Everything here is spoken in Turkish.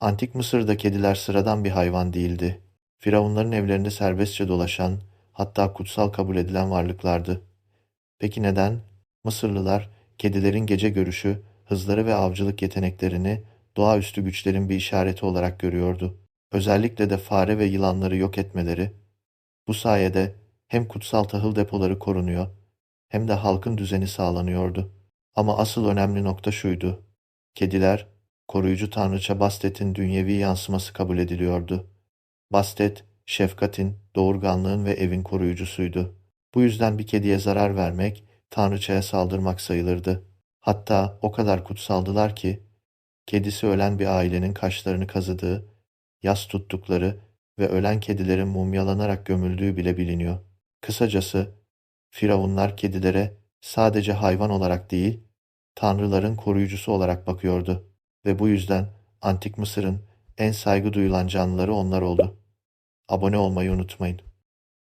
Antik Mısır'da kediler sıradan bir hayvan değildi. Firavunların evlerinde serbestçe dolaşan, hatta kutsal kabul edilen varlıklardı. Peki neden? Mısırlılar kedilerin gece görüşü, hızları ve avcılık yeteneklerini doğaüstü güçlerin bir işareti olarak görüyordu. Özellikle de fare ve yılanları yok etmeleri. Bu sayede hem kutsal tahıl depoları korunuyor hem de halkın düzeni sağlanıyordu. Ama asıl önemli nokta şuydu. Kediler, koruyucu tanrıça Bastet'in dünyevi yansıması kabul ediliyordu. Bastet, şefkatin, doğurganlığın ve evin koruyucusuydu. Bu yüzden bir kediye zarar vermek, tanrıçaya saldırmak sayılırdı. Hatta o kadar kutsaldılar ki, kedisi ölen bir ailenin kaşlarını kazıdığı, yas tuttukları ve ölen kedilerin mumyalanarak gömüldüğü bile biliniyor. Kısacası, Firavunlar kedilere sadece hayvan olarak değil, tanrıların koruyucusu olarak bakıyordu ve bu yüzden Antik Mısır'ın en saygı duyulan canlıları onlar oldu. Abone olmayı unutmayın.